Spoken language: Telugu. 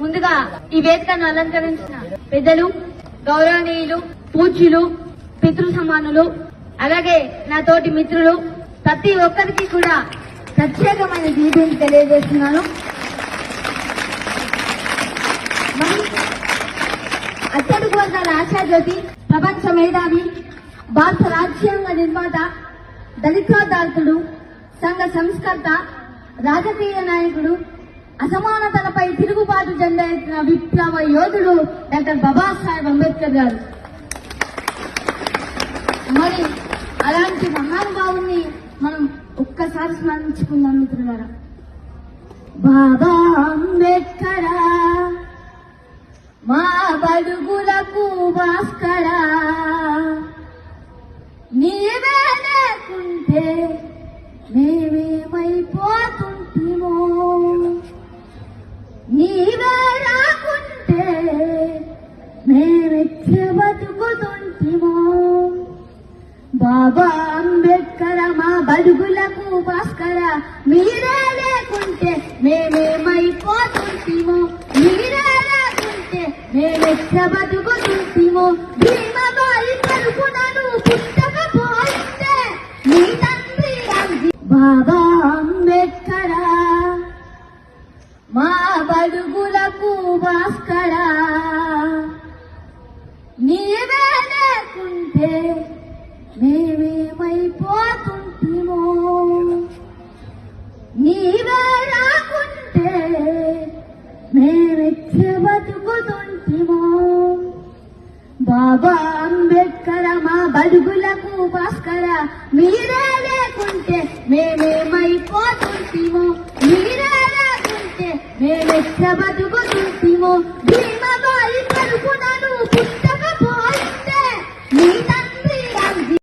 ముందుగా ఈ వేదికను అలంకరించిన పెద్దలు గౌరవనీయులు పూజ్యులు పితృ సమానులు అలాగే నా తోటి మిత్రులు ప్రతి ఒక్కరికి కూడా ప్రత్యేకమైన గీతని తెలియజేస్తున్నాను. అత్యధిక వర్గాల ఆశాజ్యోతి ప్రపంచ మేధావి భారత రాజ్యాంగ నిర్మాత దళితోద్ధారకుడు సంఘ సంస్కర్త రాజకీయ నాయకుడు అసమానతలపై తిరుగుబాటు జెండా ఎత్తిన విప్లవ యోధుడు డాక్టర్ బాబాసాహెబ్ అంబేద్కర్ గారు. మరి అలాంటి మహానుభావుని మనం ఒక్కసారి స్మరించుకుందాం మిత్రులారా. బాబా అంబేద్కరా మా బడుగులకు భాస్కరా నీవే లేకుంటే మేమేమైపోతుంటిమో? నీవే రాకుంటే మేమెచ్చ బతుకుతుంటిమో బాబా అంబేద్కర్ మా బడుగులకు భాస్కర మీరే లేకుంటే మేమేమైపోతుంటిమో. మీరే లేకుంటే మేమెచ్చ బతుకుతుంటిమో భీమబాయి కలుపునను పుట్టకపోయింటే మీ తండ్రి బాబా అడుగులకు బడుగులకు భాస్కరా. నీవే లేకుంటే మేమేమైపోతుంటిమో. నీవే రాకుంటే మేమెచ్చి బతుకుతుంటిమో. బాబా అంబేద్కర మా బడుగులకు భాస్కర మీరే లేకుంటే మేమేమైపోతుంటిమో. మేమెచ్చ బతుకుతుంటిమో భీమబాయి కలుపునను పుట్టకపోతే మీ